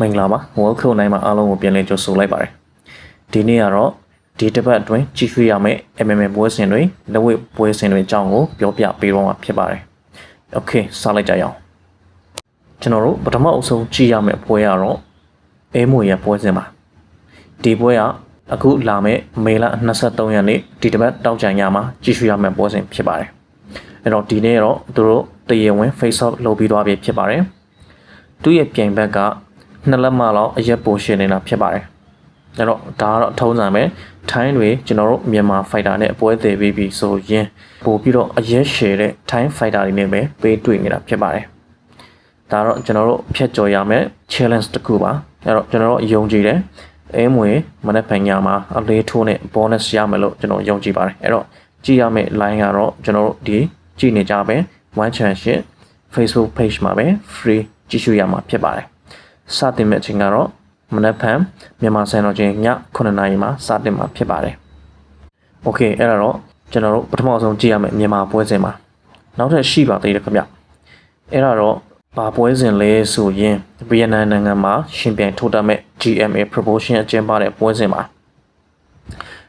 မင်္ဂလာပါ welcome နိုင်မှာအားလုံးကိုပြန်လည်ကြိုဆိုလိုက်ပါတယ်ဒီနေ့ကတော့ဒီတစ်ပတ်အတွင်းကြီးထွေးရမယ့် MMA ပွဲစဉ်တွေလက်ဝဲပွဲစဉ်တွေအကြောင်းကိုပြောပြပေးတော့မှာဖြစ်ပါတယ် okay စလိုက်ကြရအောင်ကျွန်တော်တို့ပထမအဆုံးကြည့်ရမယ့်ပွဲကတော့အဲမွေရပွဲစဉ်ပါဒီပွဲကအခုလာမယ့်မေလ23ရက်နေ့ဒီတစ်ပတ်တောက်ကြံရမှာကြီးထွေးရမယ့်ပွဲစဉ်ဖြစ်ပါတယ်အဲ့တော့ဒီနေ့တော့သူတို့တရေဝင် face off လုပ်ပြီးသွားပြီဖြစ်ပါတယ်သူ့ရဲ့ပြိုင်ဘက်က နှစ်လက်မလောက်အရက်ပိုရှင်နေတာဖြစ်ပါတယ်။အဲ့တော့ဒါကတော့ထုံးစံပဲထိုင်းတွေကျွန်တော်တို့မြန်မာဖိုက်တာနဲ့အပွဲသေးပြီးပြီဆိုရင်ပို့ပြီးတော့အရက်ရှည်တဲ့ထိုင်းဖိုက်တာတွေနဲ့ပဲပေးတွေ့နေတာဖြစ်ပါတယ်။ဒါတော့ကျွန်တော်တို့ဖြတ်ကျော်ရမယ် challenge တစ်ခုပါ။အဲ့တော့ကျွန်တော်တို့ယုံကြည်တယ်အဲမွေမနေ့ဖန်ညာမှာအလေးထိုးနဲ့ bonus ရမယ်လို့ကျွန်တော်ယုံကြည်ပါတယ်။အဲ့တော့ကြည့်ရမယ့် line ကတော့ကျွန်တော်တို့ဒီကြည့်နေကြပဲ one championship Facebook page မှာပဲ free ကြည့်ရှုရမှာဖြစ်ပါတယ်။ စတင်မဲ့အချိန်ကတော့မနက်ဖြန်မြန်မာစံတော်ချိန်ည9:00နာရီမှာစတင်မှာဖြစ်ပါတယ်။ Okay အဲ့ဒါတော့ကျွန်တော်တို့ပထမဆုံးကြည့်ရမယ့်မြန်မာပွဲစဉ်မှာနောက်ထပ်ရှိပါသေးတယ်ခင်ဗျ။အဲ့ဒါတော့ဘာပွဲစဉ်လဲဆိုရင်ဗီယက်နမ်နိုင်ငံမှာရှင်ပြိုင်ထိုးတက်မဲ့ GMA promotion အကျင်းပတဲ့ပွဲစဉ်မှာ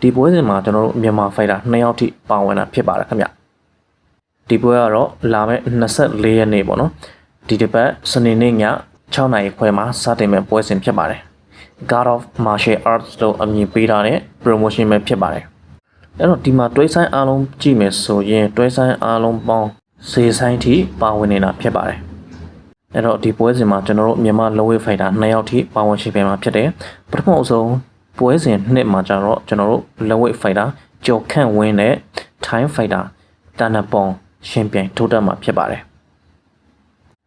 ဒီပွဲစဉ်မှာကျွန်တော်တို့မြန်မာဖိုက်တာ2ယောက်ထိပါဝင်တာဖြစ်ပါတယ်ခင်ဗျ။ဒီပွဲကတော့လာမယ့်24ရက်နေ့ပေါ့နော်ဒီတစ်ပတ်စနေနေ့ည 6နာရီခွဲမှာစတင်မဲ့ပွဲစဉ်ဖြစ်ပါတယ် God of Martial Arts လို့အမည်ပေးထားတဲ့ promotion ပဲဖြစ်ပါတယ်အဲ့တော့ဒီမှာတွဲဆိုင်အားလုံးကြည့်မယ်ဆိုရင်တွဲဆိုင်အားလုံးပေါင်းစေဆိုင်ထိပါဝင်နေတာဖြစ်ပါတယ်အဲ့တော့ဒီပွဲစဉ်မှာကျွန်တော်တို့မြန်မာလောဝေးဖိုက်တာ2ယောက်ထိပါဝင်ရှိပြန်မှာဖြစ်တယ်ပထမအဆုံးပွဲစဉ်နှစ်မှာကျတော့ကျွန်တော်တို့လောဝေးဖိုက်တာကြော်ခန့်ဝင်းတဲ့ Time Fighter တန်နပွန်ရှင်ပြိုင်ထိုးတက်မှာဖြစ်ပါတယ်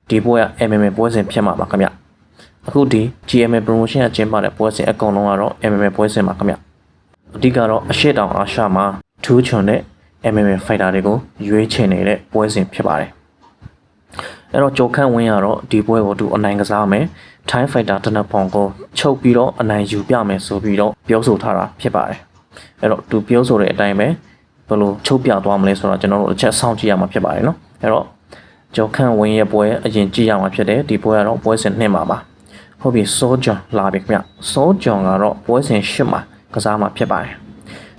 ဒီပွဲက MMA ပွဲစဉ်ဖြစ်မှာပါခင်ဗျအခုဒီ GMA promotion အကျင်းပတဲ့ပွဲစဉ်အကုန်လုံးကတော့ MMA ပွဲစဉ်ပါခင်ဗျအဓိကတော့အရှိတောင်အာရှမှာထူးချွန်တဲ့ MMA fighter တွေကိုရွေးချယ်နေတဲ့ပွဲစဉ်ဖြစ်ပါတယ်အဲ့တော့ဂျိုခန့်ဝင်းကတော့ဒီပွဲကိုသူအနိုင်ကစားမယ် Thai fighter တနက်ဖောင်ကိုချုပ်ပြီးတော့အနိုင်ယူပြမယ်ဆိုပြီးတော့ပြောဆိုထားတာဖြစ်ပါတယ်အဲ့တော့သူပြောဆိုတဲ့အတိုင်းပဲဘယ်လိုချုပ်ပြသွားမလဲဆိုတော့ကျွန်တော်တို့အချက်စောင့်ကြည့်ရမှာဖြစ်ပါတယ်နော်အဲ့တော့ ကျော်ခန့်ဝင်းရဲ့ပွဲအရင်ကြည့်ရမှာဖြစ်တယ်ဒီပွဲကတော့ပွဲစဉ်နှစ်မှာပါဟုတ်ပြီစောဂျွန်လာပြီခင်ဗျစောဂျွန်ကတော့ပွဲစဉ်ရှစ်မှာကစားမှာဖြစ်ပါတယ်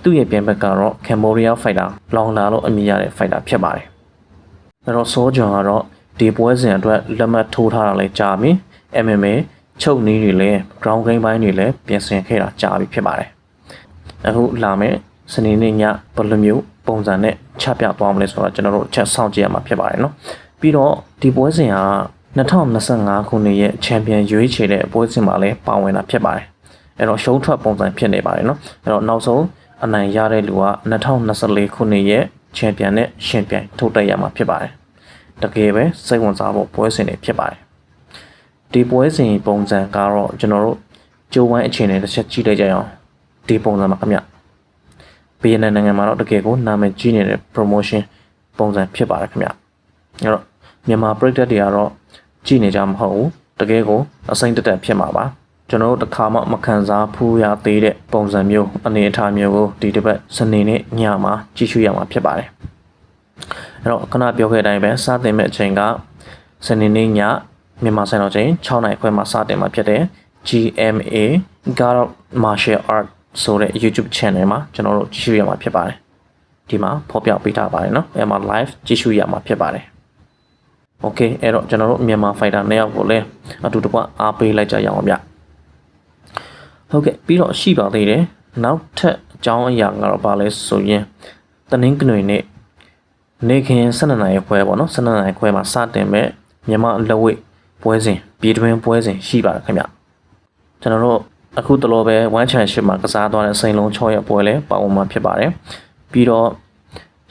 သူ့ရဲ့ပြန်ဘက်ကတော့ကမ်ဘောဒီးယားဖိုက်တာလောင်လာလို့အမည်ရတဲ့ဖိုက်တာဖြစ်ပါတယ်အဲ့တော့စောဂျွန်ကတော့ဒီပွဲစဉ်အတွက်လက်မှတ်ထိုးထားတာလည်းကြာပြီ MMA ချုပ်နီးတွေလည်း ground game ဘိုင်းတွေလည်းပြင်ဆင်ခဲ့တာကြာပြီဖြစ်ပါတယ်အခုလာမယ့်စနေနေ့ညဘယ်လိုမျိုးပုံစံနဲ့ချပြသွားမလဲဆိုတော့ကျွန်တော်တို့ချက်ဆောင်ကြည့်ရမှာဖြစ်ပါတယ်နော် ပြီးတော့ဒီပွဲစဉ်က2025ခုနှစ်ရဲ့ချန်ပီယံရွေးချယ်တဲ့ပွဲစဉ်မှာလည်းပါဝင်တာဖြစ်ပါတယ်အဲ့တော့ရှုံးထွက်ပုံစံဖြစ်နေပါတယ်နော်အဲ့တော့နောက်ဆုံးအနိုင်ရတဲ့လူက2024ခုနှစ်ရဲ့ချန်ပီယံနဲ့ရှင်ပြိုင်ထုတ်တက်ရမှာဖြစ်ပါတယ်တကယ်ပဲစိတ်ဝင်စားဖို့ပွဲစဉ်တွေဖြစ်ပါတယ်ဒီပွဲစဉ်ပုံစံကတော့ကျွန်တော်တို့ကြိုးဝိုင်းအခြေအနေတစ်ချက်ကြည့်လိုက်ကြရအောင်ဒီပုံစံမှာခင်ဗျဗီယက်နမ်နိုင်ငံမှာတော့တကယ်ကိုနာမည်ကြီးနေတဲ့ promotion ပုံစံဖြစ်ပါတယ်ခင်ဗျအဲ့တော့ မြန်မာပရိသတ်တွေကတော့ကြည့်နေကြမဟုတ်ဘူးတကယ်ကိုအစိမ့်တက်တက်ဖြစ်မှာပါကျွန်တော်တို့တစ်ခါမှမခံစားဖူးရသေးတဲ့ပုံစံမျိုးအနေအထားမျိုးကိုဒီတစ်ပတ်စနေနေ့ညမှာကြည့်ရှုရမှာဖြစ်ပါတယ်အဲ့တော့ခဏပြောခဲ့တဲ့အတိုင်းပဲစတင်မဲ့အချိန်ကစနေနေ့ညမြန်မာစံတော်ချိန်6နာရီခွဲမှာစတင်မှာဖြစ်တယ် GMA God of Martial Art ဆိုတဲ့ YouTube channel မှာကျွန်တော်တို့ကြည့်ရှုရမှာဖြစ်ပါတယ်ဒီမှာဖော်ပြပေးထားပါတယ်เนาะအဲမှာ live ကြည့်ရှုရမှာဖြစ်ပါတယ် โอเคအဲ့တော့ကျွန်တော်တို့မြန်မာ fighter နှစ်ယောက်ကိုလည်းအတူတကွအားပေးလိုက်ကြရအောင်ဗျဟုတ်ကဲ့ပြီးတော့ရှိပါသေးတယ်နောက်ထပ်အကြောင်းအရာကတော့ဘာလဲဆိုရင်တနင်္ဂနွေနေ့နေခင်12နာရီခွဲပေါ့နော်12နာရီခွဲမှာစတင်မဲ့မြန်မာလက်ဝိတ်ပွဲစဉ်ပြည်တွင်းပွဲစဉ်ရှိပါတယ်ခင်ဗျကျွန်တော်တို့အခုတလောပဲ1 championship မှာကစားသွားတဲ့စိန်လုံး6ရဲ့ပွဲလဲပါဝင်မှာဖြစ်ပါတယ်ပြီးတော့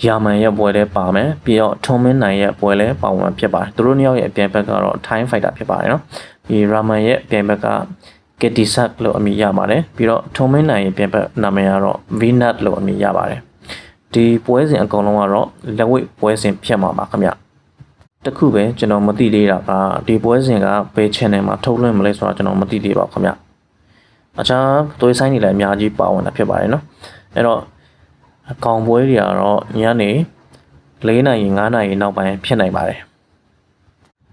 ယာမန်ရဲ့ပွဲလဲပါမယ်ပြီးတော့ထုံမင်းနိုင်ရဲ့ပွဲလဲပါဝင်မှာဖြစ်ပါတယ်သူတို့နှစ်ယောက်ရဲ့အပြိုင်ဘက်ကတော့ time fighter ဖြစ်ပါတယ်နော်ဒီရာမန်ရဲ့အပြိုင်ဘက်ကကက်တီဆတ်လို့အမည်ရပါတယ်ပြီးတော့ထုံမင်းနိုင်ရဲ့အပြိုင်ဘက်နာမည်ကတော့ Vnut လို့အမည်ရပါတယ်ဒီပွဲစဉ်အကုန်လုံးကတော့လက်ဝိတ်ပွဲစဉ်ဖြစ်မှာပါခင်ဗျတခုပဲကျွန်တော်မသိသေးတာကဒီပွဲစဉ်ကဘယ် channel မှာထုတ်လွှင့်မလဲဆိုတာကျွန်တော်မသိသေးပါဘူးခင်ဗျအခြားသွေးဆိုင်တွေလည်းအများကြီးပါဝင်တာဖြစ်ပါတယ်နော်အဲ့တော့ အကောင်ပွဲတွေကတော့ညနေ၄နာရီ၅နာရီနောက်ပိုင်းဖြစ်နိုင်ပါတယ်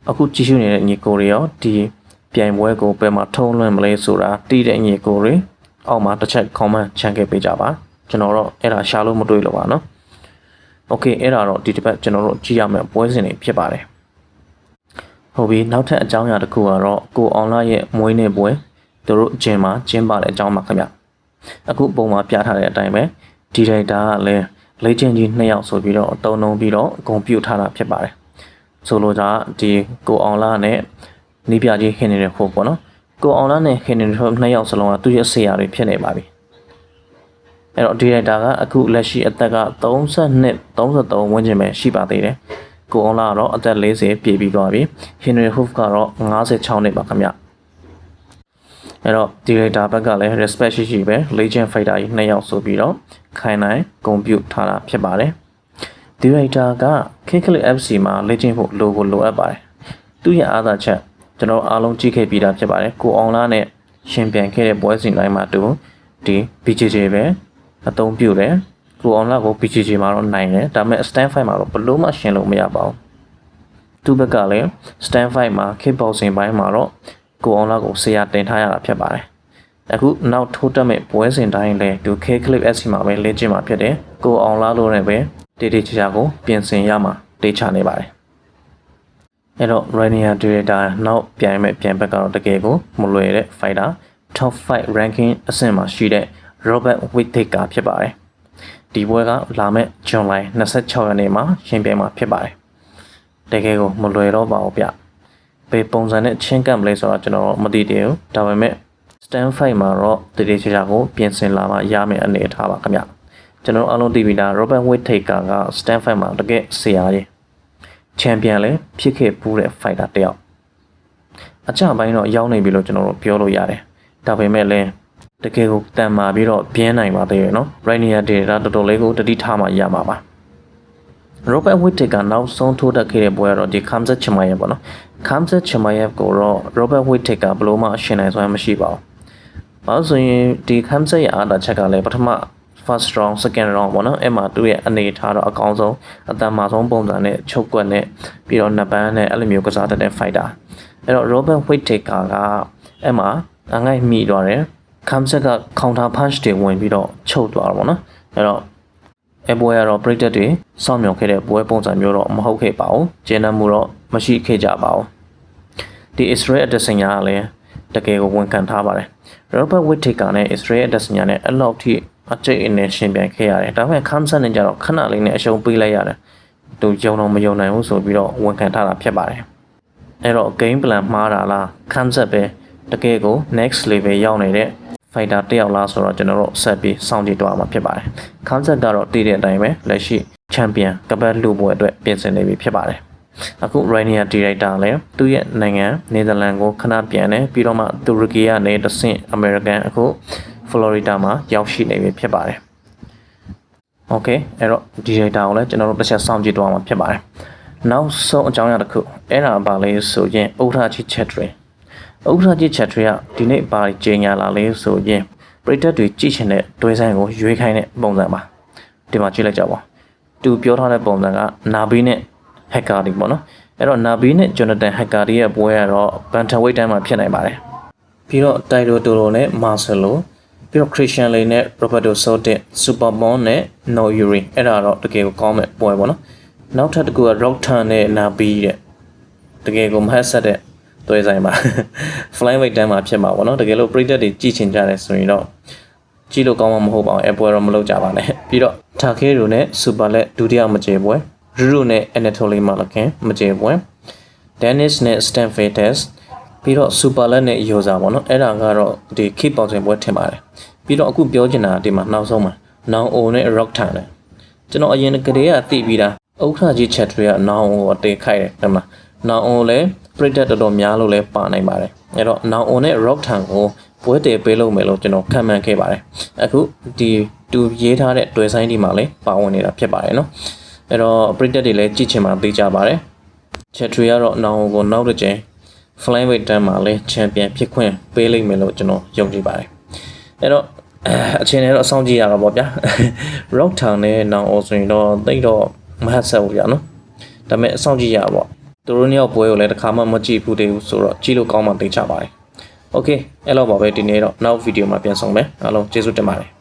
အခုကြည့်ရှုနေတဲ့ညီကိုတွေရောဒီ ပြိုင်ပွဲကိုဘယ်မှာထုံးလွှင့်မလဲဆိုတာတီးတဲ့ညီကိုတွေအောက်မှာတစ်ချက် comment ချန်ခဲ့ပေးကြပါကျွန်တော်တော့အဲ့ဒါရှာလို့မတွေ့လို့ပါနော်โอเคအဲ့ဒါတော့ဒီတစ်ပတ်ကျွန်တော်တို့ကြည့်ရမယ့်ပွဲစဉ်တွေဖြစ်ပါတယ်ဟုတ်ပြီနောက်ထပ်အကြောင်းအရာတစ်ခုကတော့ကိုအောင်လာရဲ့မွေးနေ့ပွဲသူတို့ဂျင်မှာကျင်းပတဲ့အကြောင်းပါခင်ဗျအခုပုံမှာပြထားတဲ့အတိုင်းပဲ ဒီရိုက်တာကလည်းလေ့ကျင့်ကြီးနှစ်ယောက်ဆိုပြီးတော့တုံတုံပြီးတော့ဂုံပြုတ်ထားတာဖြစ်ပါတယ်ဆိုလိုတာဒီကိုအောင်လာနဲ့နီးပြကြီးခင်းနေတဲ့ဖို့ပေါ့နော်ကိုအောင်လာနဲ့ခင်းနေတဲ့နှစ်ယောက်စလုံးကသူ့ရဲ့ဆရာတွေဖြစ်နေပါပြီအဲ့တော့ဒီရိုက်တာကအခုလက်ရှိအသက်က32 33ဝန်းကျင်ပဲရှိပါသေးတယ်ကိုအောင်လာကတော့အသက်40ပြည့်ပြီးသွားပြီဟင်နရီဟူဖ်ကတော့56နှစ်ပါခင်ဗျ အဲ့တော့ director ဘက်ကလည်း respect ရှိရှိပဲ legend fighter ကြီးနှစ်ယောက်ဆိုပြီးတော့ခိုင်နိုင်ဂုဏ်ပြုထားတာဖြစ်ပါတယ် director က Kickle FC မှာ legend ဖို့ logo လိုအပ်ပါတယ်သူရဲ့အားသာချက်ကျွန်တော်အားလုံးကြည့်ခဲ့ပြီးသားဖြစ်ပါတယ်ကိုအောင်လာနဲ့ရှင်ပြန်ခဲ့တဲ့ပွဲစဉ်တိုင်းမှာတူဒီ BJJ ပဲအသုံးပြုတယ်ကိုအောင်လာကို BJJ မှာတော့နိုင်တယ်ဒါပေမဲ့ stand fight မှာတော့ဘလို့မှရှင်လို့မရပါဘူးသူ့ဘက်ကလည်း stand fight မှာ kickboxing ဘိုင်းမှာတော့ ကိုအောင်လာကိုဆရာတင်ထားရတာဖြစ်ပါတယ်အခုနောက်ထိုးတက်မဲ့ပွဲစဉ်တိုင်းလဲသူ K clip SC မှာပဲလေ့ကျင့်မှာဖြစ်တယ်ကိုအောင်လာလို့လည်းပဲတေးတေးချာချာကိုပြင်ဆင်ရမှာတေးချနေပါတယ်အဲ့တော့ Rainier Director နောက်ပြိုင်မဲ့ပြိုင်ဘက်ကတော့တကယ်ကိုမလွယ်တဲ့ fighter top 5 ranking အဆင့်မှာရှိတဲ့ Robert Whittaker ဖြစ်ပါတယ်ဒီပွဲကလာမဲ့ဇွန်လ26ရက်နေ့မှာရှင်ပြိုင်မှာဖြစ်ပါတယ်တကယ်ကိုမလွယ်တော့ပါဘူးဗျ ဘယ်ပုံစံနဲ့ချင်းကပ်မလဲဆိုတော့ကျွန်တော်မသိသေးဘူးဒါပေမဲ့ stand fight မှာတော့တတိချာချာကိုပြင်ဆင်လာမှရမယ်အနေအထားပါခင်ဗျကျွန်တော်အားလုံးသိပြီလား Robert Whittaker က stand fight မှာတကယ်ဆရာကြီးချန်ပီယံလည်းဖြစ်ခဲ့ပူးတဲ့ fighter တယောက်အကြပိုင်းတော့ရောက်နေပြီလို့ကျွန်တော်တို့ပြောလို့ရတယ်ဒါပေမဲ့လည်းတကယ်ကိုတန်မာပြီးတော့ပြင်းနိုင်ပါသေးတယ်နော် Rainier Data တော်တော်လေးကိုတတိထားမှရမှာပါ Robert Whittaker နောက်ဆုံးထိုးတက်ခဲ့တဲ့ပွဲကတော့ဒီ Khamzat Chimaev ပေါ့နော် Khamzat Chimaev ကိုတော့ Robert Whittaker ဘယ်လို့မှအရှင်နိုင်စွမ်းမရှိပါဘူး။ဘာလို့ဆိုရင်ဒီ Khamzat ရဲ့အားတာချက်ကလည်းပထမ first round second round ပေါ့နော်အဲ့မှာသူ့ရဲ့အနေထားတော့အကောင်းဆုံးအတန်မာဆုံးပုံစံနဲ့ချုပ်ကွက်နဲ့ပြီးတော့နှစ်ပန်းနဲ့အဲ့လိုမျိုးကစားတတ်တဲ့ fighter အဲ့တော့ Robert Whittaker ကအဲ့မှာအငိုက်မိသွားတယ် Khamzat က counter punch တွေဝင်ပြီးတော့ချုပ်သွားတာပေါ့နော်အဲ့တော့ အပွဲကတော့ပြိတက်တွေစောင့်မျှော်ခဲ့တဲ့ပွဲပုံစံမျိုးတော့မဟုတ်ခဲ့ပါဘူးကျင်းနှမှုတော့မရှိခဲ့ကြပါဘူးဒီ Israel Adesanya ကလည်းတကယ်ကိုဝန်ခံထားပါတယ် Robert Whittaker နဲ့ Israel Adesanya နဲ့အဲ့လောက်ထိအကျိတ်အနေရှင်ပြန်ခဲ့ရတယ်ဒါပေမဲ့ Khamzat နဲ့ကြတော့ခဏလေးနဲ့အရှုံးပေးလိုက်ရတယ်သူယုံတော့မယုံနိုင်ဘူးဆိုပြီးတော့ဝန်ခံထားတာဖြစ်ပါတယ်အဲ့တော့ game plan မှားတာလား Khamzat ပဲတကယ်ကို next level ရောက်နေတဲ့ fighter တယောက်လားဆိုတော့ကျွန်တော်တို့ဆက်ပြီးစောင့်ကြည့်တော့မှာဖြစ်ပါတယ်။ concept ကတော့တည်တဲ့အတိုင်းပဲလက်ရှိ champion ကပတ်လူပွဲအတွက်ပြင်ဆင်နေပြီဖြစ်ပါတယ်။အခု Rainier Director လည်းသူ့ရဲ့နိုင်ငံနယ်သာလန်ကိုခဏပြန်တယ်ပြီးတော့မှတူရကီကနေတဆင့် American အခု Florida မှာရောက်ရှိနေပြီဖြစ်ပါတယ်။ Okay အဲ့တော့ Director ကိုလည်းကျွန်တော်တို့တစ်ချက်စောင့်ကြည့်တော့မှာဖြစ်ပါတယ်။နောက်ဆုံးအကြောင်းအရာတစ်ခုအဲ့ဒါပါလေဆိုရင်ဥထချီချက်တွေ ဥက္ကဋ္ဌကြီးချက်တွေကဒီနေ့ပါကြေညာလာလေဆိုရင်ပြည်သက်တွေကြည့်ချင်တဲ့တွဲဆိုင်ကိုရွေးခိုင်းတဲ့ပုံစံပါဒီမှာကြည့်လိုက်ကြပါသူပြောထားတဲ့ပုံစံကနာဘီနဲ့ဟက်ကာဒီပေါ့နော်အဲ့တော့နာဘီနဲ့ဂျွန်နသန်ဟက်ကာဒီရဲ့ပွဲကတော့ဘန်တန်ဝိတ်တိုင်းမှာဖြစ်နိုင်ပါတယ်ပြီးတော့တိုင်တိုတိုလိုနဲ့မာဆယ်လိုပြီးတော့ခရစ်စတန်လီနဲ့ရိုဘတ်တိုဆိုတစ်စူပါဘွန်နဲ့နော်ယူရီအဲ့ဒါတော့တကယ်ကိုကောင်းမဲ့ပွဲပေါ့နော်နောက်ထပ်တစ်ခုက rock turn နဲ့နာဘီတဲ့တကယ်ကိုမဟက်ဆက်တဲ့ သွဲဆိုင်ပါ flying weight တန်းမှာဖြစ်မှာပေါ့နော်တကယ်လို့ပရိသတ်တွေကြည့်ချင်ကြတယ်ဆိုရင်တော့ကြည့်လို့ကောင်းမှာမဟုတ်ပါဘူးအပွဲတော့မလုပ်ကြပါနဲ့ပြီးတော့ထာခဲရိုနဲ့စူပါလက်ဒုတိယမကျေပွဲရူရူနဲ့ Anatoly Malakin မကျေပွဲ Dennis နဲ့ Stan Fates ပြီးတော့ Super Let နဲ့ Yoza ပေါ့နော်အဲ့ဒါကတော့ဒီ kick boxing ပွဲထင်ပါတယ်ပြီးတော့အခုပြောချင်တာဒီမှာနောက်ဆုံးမှာ Now O နဲ့ Rock Tan နဲ့ကျွန်တော်အရင်ကတည်းကသိပြီးသားဥက္ခရာကြီးချက်တွေက Now O ကိုအတေခိုက်တယ်ဟုတ်မလား Now O လည်းပရိသတ်တော်တော်များလို့လည်းပါနိုင်ပါတယ်အဲ့တော့ Now On နဲ့ Rock Town ကိုပွဲတည်ပေးလို့မယ်လို့ကျွန်တော်ခံမှန်းခဲ့ပါတယ်အခုဒီတူရေးထားတဲ့တွဲဆိုင်ဒီမှာလည်းပါဝင်နေတာဖြစ်ပါတယ်နော်အဲ့တော့ပရိသတ်တွေလည်းကြည့်ချင်မှသိကြပါတယ်ချက်ထရီကတော့ Now On ကိုနောက်တစ်ကြိမ် Flyweight တန်းမှာလည်းချန်ပီယံဖြစ်ခွင့်ပေးလိမ့်မယ်လို့ကျွန်တော်ယုံကြည်ပါတယ်အဲ့တော့အချိန်နဲ့တော့အဆောင်ကြည့်ရတာပေါ့ဗျာ Rock Town နဲ့ Now On ဆိုရင်တော့တိတ်တော့မဟတ်ဆက်ဘူးကြာနော်ဒါပေမဲ့အဆောင်ကြည့်ရပါပေါ့တ သူတို့နှစ်ယောက်ပွဲကိုလည်းတစ်ခါမှမကြည့်ဘူးသေးဘူးဆိုတော့ကြည့်လို့ကောင်းမှသိချပါတယ်။ Okay အဲ့လောက်ပါပဲဒီနေ့တော့နောက်ဗီဒီယိုမှာပြန်ဆောင်မယ်အားလုံးကျေးဇူးတင်ပါတယ်